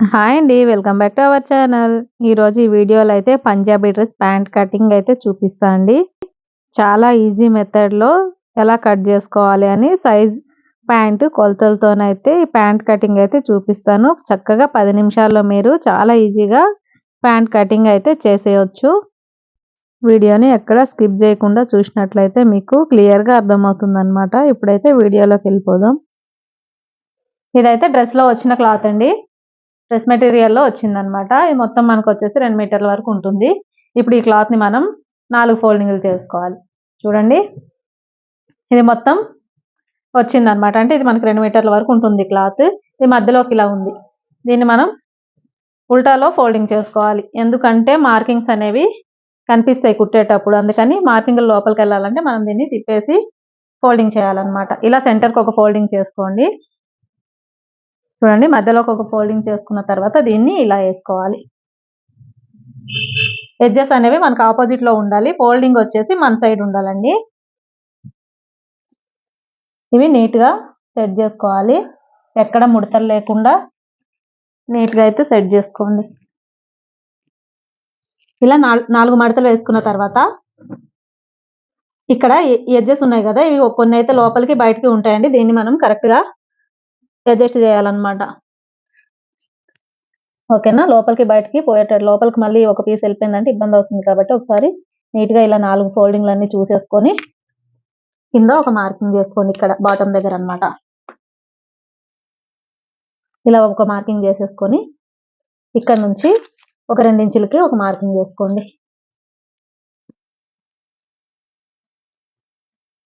Hi అండి. Welcome back to our channel. ఈరోజు ఈ వీడియోలో అయితే పంజాబీ డ్రెస్ ప్యాంట్ కటింగ్ అయితే చూపిస్తా అండి. చాలా ఈజీ మెథడ్‌లో ఎలా కట్ చేసుకోవాలి అని సైజ్ ప్యాంట్ కొలతలతోనైతే ఈ ప్యాంట్ కటింగ్ అయితే చూపిస్తాను. చక్కగా పది నిమిషాల్లో మీరు చాలా ఈజీగా ప్యాంట్ కటింగ్ అయితే చేసేయచ్చు వీడియోని ఎక్కడ స్కిప్ చేయకుండా చూసినట్లయితే మీకు క్లియర్‌గా అర్థమవుతుందనమాట. ఇప్పుడైతే వీడియోలోకి వెళ్ళిపోదాం. ఇదైతే డ్రెస్‌లో వచ్చిన క్లాత్ అండి. డ్రెస్ మెటీరియల్‌లో వచ్చిందనమాట. ఇది మొత్తం మనకు వచ్చేసి రెండు మీటర్ల వరకు ఉంటుంది. ఇప్పుడు ఈ క్లాత్‌ని మనం నాలుగు ఫోల్డింగ్‌లు చేసుకోవాలి. చూడండి. ఇది మొత్తం వచ్చిందనమాట. అంటే ఇది మనకు రెండు మీటర్ల వరకు ఉంటుంది క్లాత్. ఇది మధ్యలోకి ఇలా ఉంది. దీన్ని మనం ఉల్టాలో ఫోల్డింగ్ చేసుకోవాలి. ఎందుకంటే మార్కింగ్స్ అనేవి కనిపిస్తాయి కుట్టేటప్పుడు. అందుకని మార్కింగ్‌లు లోపలికెళ్ళాలంటే మనం దీన్ని తిప్పేసి ఫోల్డింగ్ చేయాలన్నమాట. ఇలా సెంటర్‌కి ఒక ఫోల్డింగ్ చేసుకోండి. చూడండి మధ్యలోకి ఒక ఫోల్డింగ్ చేసుకున్న తర్వాత దీన్ని ఇలా వేసుకోవాలి. ఎడ్జెస్ అనేవి మనకు ఆపోజిట్‌లో ఉండాలి. ఫోల్డింగ్ వచ్చేసి మన సైడ్ ఉండాలండి. ఇవి నీట్‌గా సెట్ చేసుకోవాలి. ఎక్కడ ముడతలు లేకుండా నీట్‌గా అయితే సెట్ చేసుకోండి. ఇలా నాలుగు మడతలు వేసుకున్న తర్వాత ఇక్కడ ఎడ్జెస్ ఉన్నాయి కదా! ఇవి కొన్ని అయితే లోపలికి బయటికి ఉంటాయండి. దీన్ని మనం కరెక్ట్‌గా అడ్జస్ట్ చేయాలన్నమాట. ఓకేనా? లోపలికి బయటికి పోయేటట్టు లోపలికి మళ్ళీ ఒక పీస్ వెళ్ళిపోయిందంటే ఇబ్బంది అవుతుంది కాబట్టి ఒకసారి నీట్‌గా ఇలా నాలుగు ఫోల్డింగ్లు అన్ని చూసేసుకొని కింద ఒక మార్కింగ్ చేసుకోండి ఇక్కడ బాటమ్ దగ్గర అన్నమాట. ఇలా ఒక మార్కింగ్ చేసేసుకొని ఇక్కడ నుంచి ఒక 2 ఇంచులకి ఒక మార్కింగ్ చేసుకోండి.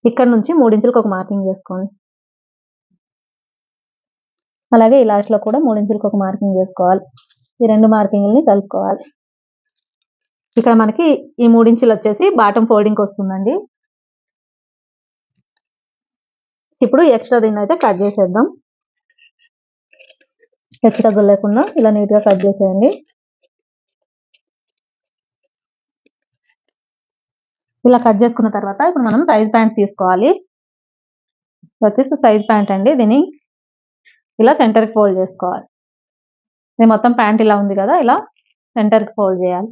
ఇక్కడ నుంచి 3 ఇంచులకి ఒక మార్కింగ్ చేసుకోండి. అలాగే ఈ లాస్ట్‌లో కూడా 3 ఒక మార్కింగ్ చేసుకోవాలి. ఈ రెండు మార్కింగ్ని కలుపుకోవాలి. ఇక్కడ మనకి ఈ మూడించులు వచ్చేసి బాటమ్ ఫోల్డింగ్‌కి వస్తుందండి. ఇప్పుడు ఎక్స్ట్రా దీన్ని అయితే కట్ చేసేద్దాం. హెచ్చు తగ్గులు లేకుండా ఇలా నీట్‌గా కట్ చేసేయండి. ఇలా కట్ చేసుకున్న తర్వాత ఇప్పుడు మనం సైజ్ ప్యాంట్ తీసుకోవాలి. వచ్చేసి సైజ్ ప్యాంట్ అండి. దీన్ని ఇలా సెంటర్‌కి ఫోల్డ్ చేసుకోవాలి. ఇది మొత్తం ప్యాంట్ ఇలా ఉంది కదా! ఇలా సెంటర్‌కి ఫోల్డ్ చేయాలి.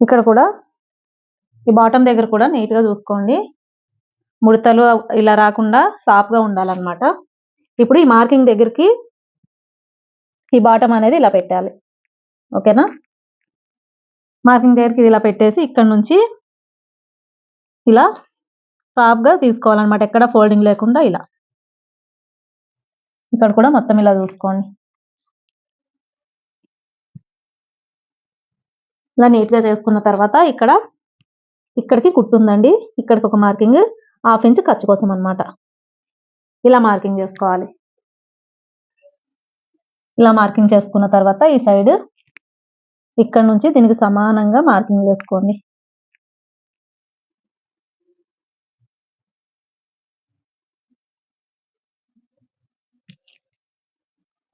ఇక్కడ కూడా ఈ బాటమ్ దగ్గర కూడా నీట్‌గా చూసుకోండి. ముడతలు ఇలా రాకుండా సాఫ్‌గా ఉండాలన్నమాట. ఇప్పుడు ఈ మార్కింగ్ దగ్గరికి ఈ బాటమ్ అనేది ఇలా పెట్టాలి. ఓకేనా? మార్కింగ్ దగ్గరికి ఇలా పెట్టేసి ఇక్కడ నుంచి ఇలా సాఫ్‌గా తీసుకోవాలన్నమాట. ఎక్కడ ఫోల్డింగ్ లేకుండా ఇలా. ఇక్కడ కూడా మొత్తం ఇలా చూసుకోండి. ఇలా నీట్‌గా చేసుకున్న తర్వాత ఇక్కడ ఇక్కడికి కుట్టు ఉందండి. ఇక్కడికి ఒక మార్కింగ్ హాఫ్ ఇంచ్ ఖర్చు కోసం అన్నమాట. ఇలా మార్కింగ్ చేసుకోవాలి. ఇలా మార్కింగ్ చేసుకున్న తర్వాత ఈ సైడ్ ఇక్కడ నుంచి దీనికి సమానంగా మార్కింగ్ చేసుకోండి.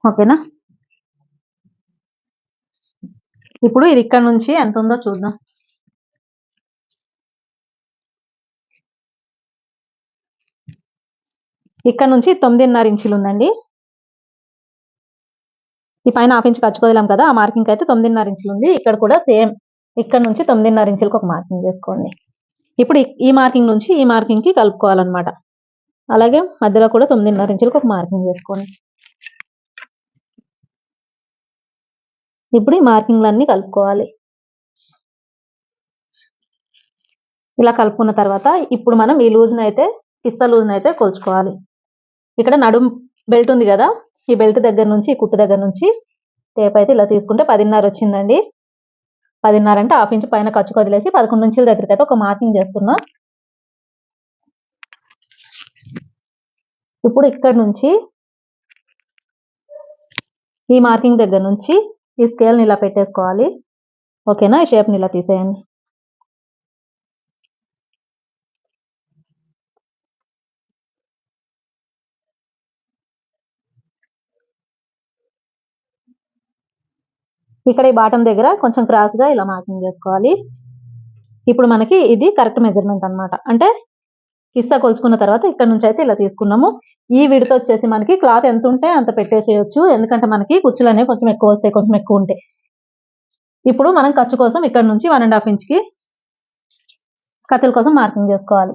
ఓకేనా? ఇప్పుడు ఇది ఇక్కడ నుంచి ఎంత ఉందో చూద్దాం. ఇక్కడ నుంచి 9.5 ఇంచులు ఉందండి. ఈ పైన హాఫ్ ఇంచ్ ఖర్చు కదా! ఆ మార్కింగ్ అయితే 9.5 ఇంచులు ఉంది. ఇక్కడ కూడా సేమ్ ఇక్కడ నుంచి తొమ్మిదిన్నర ఇంచులకు ఒక మార్కింగ్ చేసుకోండి. ఇప్పుడు ఈ మార్కింగ్ నుంచి ఈ మార్కింగ్‌కి కలుపుకోవాలన్నమాట. అలాగే మధ్యలో కూడా తొమ్మిదిన్నర ఇంచులకు ఒక మార్కింగ్ చేసుకోండి. ఇప్పుడు ఈ మార్కింగ్‌లన్నీ కలుపుకోవాలి. ఇలా కలుపుకున్న తర్వాత ఇప్పుడు మనం ఈ లూజ్‌ని అయితే పిస్తా లూజ్‌ని అయితే కొలుచుకోవాలి. ఇక్కడ నడుం బెల్ట్ ఉంది కదా! ఈ బెల్ట్ దగ్గర నుంచి ఈ కుట్టు దగ్గర నుంచి టేప్ అయితే ఇలా తీసుకుంటే 10.5 వచ్చిందండి. 10.5 అంటే హాఫ్ ఇంచ్ పైన ఖర్చు వదిలేసి 11 ఇంచుల దగ్గరికి అయితే ఒక మార్కింగ్ చేస్తున్నా. ఇప్పుడు ఇక్కడ నుంచి ఈ మార్కింగ్ దగ్గర నుంచి ఈ స్కేల్‌ని ఇలా పెట్టేసుకోవాలి. ఓకేనా? ఈ షేప్‌ని ఇలా తీసేయండి. ఇక్కడ ఈ బాటం దగ్గర కొంచెం క్రాస్‌గా ఇలా మార్కింగ్ చేసుకోవాలి. ఇప్పుడు మనకి ఇది కరెక్ట్ మెజర్‌మెంట్ అన్నమాట. అంటే ఇస్తా కొలుచుకున్న తర్వాత ఇక్కడ నుంచి అయితే ఇలా తీసుకున్నాము. ఈ విడత వచ్చేసి మనకి క్లాత్ ఎంత ఉంటే అంత పెట్టేసేయచ్చు. ఎందుకంటే మనకి కుచ్చులు అనేవి కొంచెం ఎక్కువ వస్తాయి కొంచెం ఎక్కువ ఉంటాయి ఇప్పుడు మనం ఖర్చు కోసం ఇక్కడ నుంచి వన్ అండ్ హాఫ్ ఇంచ్కి కత్తుల కోసం మార్కింగ్ చేసుకోవాలి.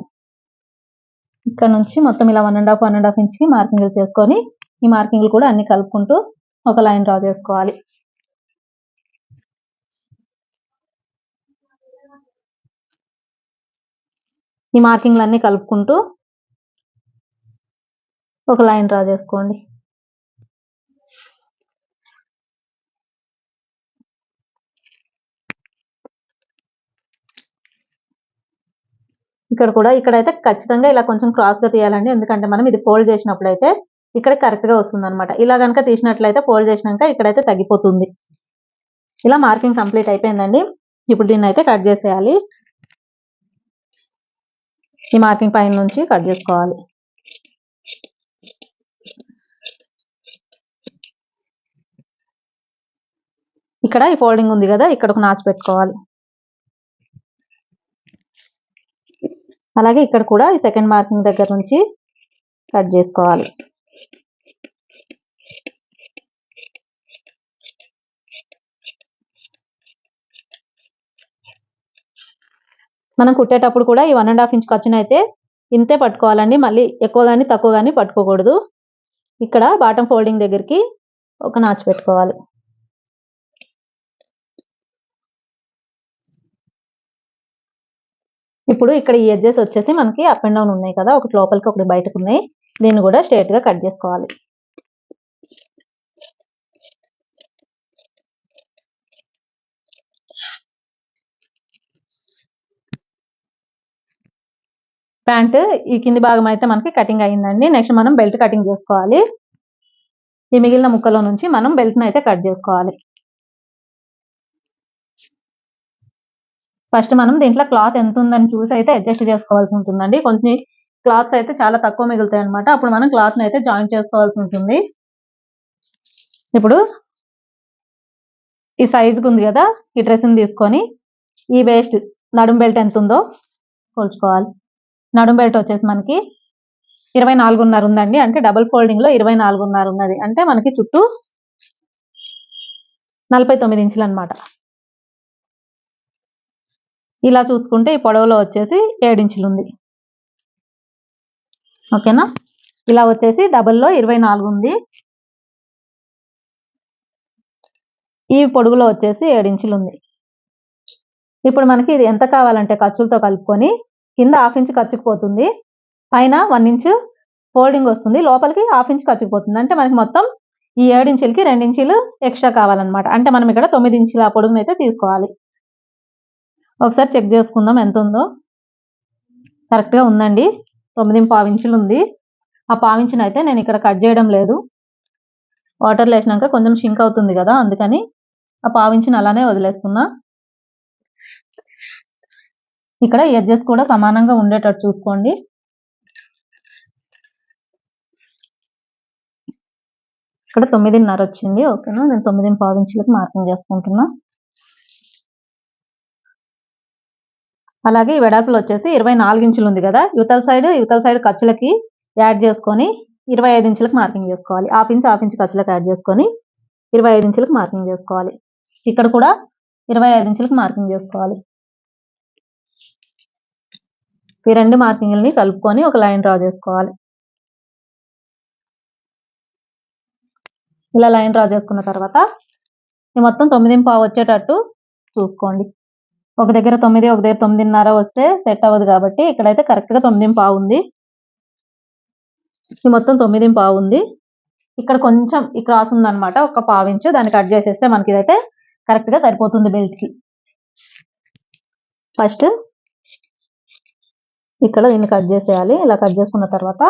ఇక్కడ నుంచి మొత్తం ఇలా one and half one and half ఇంచ్కి మార్కింగ్లు చేసుకొని ఈ మార్కింగ్లు కూడా అన్ని కలుపుకుంటూ ఒక లైన్ డ్రా చేసుకోవాలి. ఈ మార్కింగ్లు అన్ని కలుపుకుంటూ ఒక లైన్ డ్రా చేసుకోండి. ఇక్కడ కూడా ఇక్కడైతే ఖచ్చితంగా ఇలా కొంచెం క్రాస్గా తీయాలండి. ఎందుకంటే మనం ఇది ఫోల్డ్ చేసినప్పుడు అయితే ఇక్కడ కరెక్ట్గా వస్తుంది అనమాట ఇలా కనుక తీసినట్లయితే ఫోల్డ్ చేసినాక ఇక్కడైతే తగ్గిపోతుంది. ఇలా మార్కింగ్ కంప్లీట్ అయిపోయిందండి. ఇప్పుడు దీన్ని అయితే కట్ చేసేయాలి. ఈ మార్కింగ్ పైన నుంచి కట్ చేసుకోవాలి. ఇక్కడ ఈ ఫోల్డింగ్ ఉంది కదా ఇక్కడ ఒక నాచు పెట్టుకోవాలి. అలాగే ఇక్కడ కూడా ఈ సెకండ్ మార్కింగ్ దగ్గర నుంచి కట్ చేసుకోవాలి. మనం కుట్టేటప్పుడు కూడా ఈ వన్ అండ్ హాఫ్ ఇంచ్ ఖర్చున అయితే ఇంతే పట్టుకోవాలండి. మళ్ళీ ఎక్కువ కానీ తక్కువ కానీ పట్టుకోకూడదు. ఇక్కడ బాటమ్ ఫోల్డింగ్ దగ్గరికి ఒక నాచు పెట్టుకోవాలి. ఇప్పుడు ఇక్కడ ఈ ఎడ్జెస్ వచ్చేసి మనకి అప్ అండ్ డౌన్ ఉన్నాయి కదా. ఒకటి లోపలికి ఒకటి బయటకు ఉన్నాయి. దీన్ని కూడా స్ట్రైట్గా కట్ చేసుకోవాలి. ప్యాంట్ ఈ కింది భాగం అయితే మనకి కటింగ్ అయిందండి. నెక్స్ట్ మనం బెల్ట్ కటింగ్ చేసుకోవాలి. ఈ మిగిలిన ముక్కలో నుంచి మనం బెల్ట్ని అయితే కట్ చేసుకోవాలి. ఫస్ట్ మనం దీంట్లో క్లాత్ ఎంత ఉందని చూసి అయితే అడ్జస్ట్ చేసుకోవాల్సి ఉంటుందండి. కొంచెం క్లాత్స్ అయితే చాలా తక్కువ మిగులుతాయి అనమాట అప్పుడు మనం క్లాత్ అయితే జాయిన్ చేసుకోవాల్సి ఉంటుంది. ఇప్పుడు ఈ సైజుకి ఉంది కదా ఈ డ్రెస్ని తీసుకొని ఈ వేస్ట్ నడుం బెల్ట్ ఎంత ఉందో కొలుచుకోవాలి. నడుం బెల్ట్ వచ్చేసి మనకి ఇరవై నాలుగున్నర ఉందండి. అంటే డబుల్ ఫోల్డింగ్లో ఇరవై నాలుగున్నర ఉన్నది. అంటే మనకి చుట్టూ నలభై తొమ్మిది ఇంచులు అనమాట ఇలా చూసుకుంటే ఈ పొడవులో వచ్చేసి ఏడించులు ఉంది. ఓకేనా? ఇలా వచ్చేసి డబల్లో ఇరవై నాలుగు ఉంది. ఈ పొడుగులో వచ్చేసి ఏడించులు ఉంది. ఇప్పుడు మనకి ఇది ఎంత కావాలంటే ఖర్చులతో కలుపుకొని కింద హాఫ్ ఇంచ్ ఖర్చుకుపోతుంది పైన వన్ ఇంచ్ ఫోల్డింగ్ వస్తుంది. లోపలికి హాఫ్ ఇంచ్ ఖర్చుకుపోతుంది అంటే మనకి మొత్తం ఈ ఏడించులకి ఇంచీలు ఎక్స్ట్రా కావాలన్నమాట. అంటే మనం ఇక్కడ తొమ్మిది ఇంచుల పొడుగునైతే తీసుకోవాలి. ఒకసారి చెక్ చేసుకుందాం ఎంత ఉందో కరెక్ట్గా ఉందండి. తొమ్మిది పావించులు ఉంది. ఆ పావించును అయితే నేను ఇక్కడ కట్ చేయడం లేదు. వాటర్లో వేసినాక కొంచెం షింక్ అవుతుంది కదా అందుకని ఆ పావించుని అలానే వదిలేస్తున్నా. ఇక్కడ ఎడ్జెస్ కూడా సమానంగా ఉండేటట్టు చూసుకోండి. ఇక్కడ తొమ్మిదిన్నర వచ్చింది ఓకేనా? నేను తొమ్మిది పావించులకు మార్కింగ్ చేసుకుంటున్నా. అలాగే ఈ వెడల్పులు వచ్చేసి ఇరవై నాలుగు ఇంచులు ఉంది కదా? యువతల సైడ్ యువతల సైడ్ ఖర్చులకి యాడ్ చేసుకొని ఇరవై ఐదు ఇంచులకు మార్కింగ్ చేసుకోవాలి. హాఫ్ ఇంచ్ హాఫ్ ఇంచ్ ఖర్చులకు యాడ్ చేసుకొని ఇరవై ఐదు ఇంచులకు మార్కింగ్ చేసుకోవాలి. ఇక్కడ కూడా ఇరవై ఐదు ఇంచులకు మార్కింగ్ చేసుకోవాలి. ఈ రెండు మార్కింగ్ని కలుపుకొని ఒక లైన్ డ్రా చేసుకోవాలి. ఇలా లైన్ డ్రా చేసుకున్న తర్వాత మొత్తం తొమ్మిది పావు వచ్చేటట్టు చూసుకోండి. ఒక దగ్గర తొమ్మిది ఒక దగ్గర తొమ్మిదిన్నర వస్తే సెట్ అవ్వదు కాబట్టి ఇక్కడైతే కరెక్ట్గా తొమ్మిది పావు ఉంది. మొత్తం తొమ్మిది పావు ఉంది. ఇక్కడ కొంచెం ఈ క్రాస్ ఉందన్నమాట ఒక పావు ఇంచు. దాన్ని కట్ చేసేస్తే మనకి ఇదైతే కరెక్ట్గా సరిపోతుంది బెల్ట్కి. ఫస్ట్ ఇక్కడ దీన్ని కట్ చేసేయాలి. ఇలా కట్ చేసుకున్న తర్వాత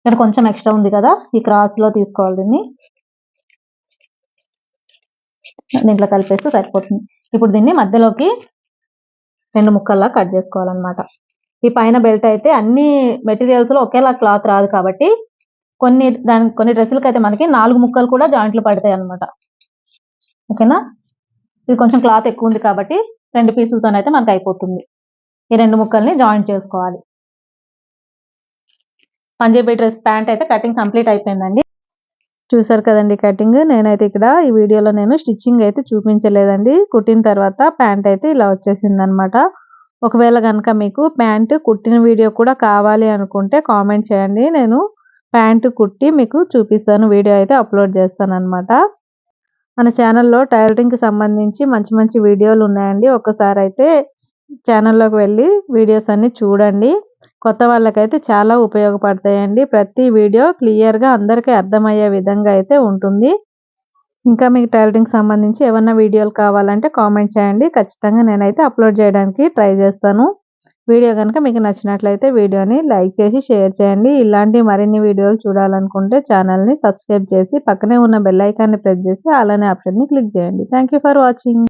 ఇక్కడ కొంచెం ఎక్స్ట్రా ఉంది కదా ఈ క్రాస్లో తీసుకోవాలి దీన్ని. దీంట్లో కలిపేస్తే సరిపోతుంది. ఇప్పుడు దీన్ని మధ్యలోకి రెండు ముక్కల్లా కట్ చేసుకోవాలన్నమాట. ఈ పైన బెల్ట్ అయితే అన్ని మెటీరియల్స్లో ఒకేలా క్లాత్ రాదు కాబట్టి కొన్ని దాని కొన్ని డ్రెస్సులకి అయితే మనకి నాలుగు ముక్కలు కూడా జాయింట్లు పడతాయి అనమాట ఓకేనా? ఇది కొంచెం క్లాత్ ఎక్కువ ఉంది కాబట్టి రెండు పీసులతోనైతే మనకి అయిపోతుంది. ఈ రెండు ముక్కల్ని జాయింట్ చేసుకోవాలి. పంజాబీ డ్రెస్ ప్యాంట్ అయితే కటింగ్ కంప్లీట్ అయిపోయిందండి. చూసారు కదండి కటింగ్? నేనైతే ఇక్కడ ఈ వీడియోలో నేను స్టిచ్చింగ్ అయితే చూపించలేదండి. కుట్టిన తర్వాత ప్యాంట్ అయితే ఇలా వచ్చేసింది అనమాట ఒకవేళ కనుక మీకు ప్యాంట్ కుట్టిన వీడియో కూడా కావాలి అనుకుంటే కామెంట్ చేయండి. నేను ప్యాంటు కుట్టి మీకు చూపిస్తాను. వీడియో అయితే అప్లోడ్ చేస్తాను అనమాట మన ఛానల్లో టైలరింగ్కి సంబంధించి మంచి మంచి వీడియోలు ఉన్నాయండి. ఒకసారి అయితే ఛానల్లోకి వెళ్ళి వీడియోస్ అన్నీ చూడండి. కొత్త వాళ్ళకైతే చాలా ఉపయోగపడతాయండి. ప్రతి వీడియో క్లియర్గా అందరికీ అర్థమయ్యే విధంగా అయితే ఉంటుంది. ఇంకా మీకు టైలరింగ్ సంబంధించి ఏమన్నా వీడియోలు కావాలంటే కామెంట్ చేయండి. ఖచ్చితంగా నేనైతే అప్లోడ్ చేయడానికి ట్రై చేస్తాను. వీడియో కనుక మీకు నచ్చినట్లయితే వీడియోని లైక్ చేసి షేర్ చేయండి. ఇలాంటి మరిన్ని వీడియోలు చూడాలనుకుంటే ఛానల్ని సబ్స్క్రైబ్ చేసి పక్కనే ఉన్న బెల్ ఐకాన్ని ప్రెస్ చేసి అలానే ఆప్షన్ని క్లిక్ చేయండి. Thank for watching.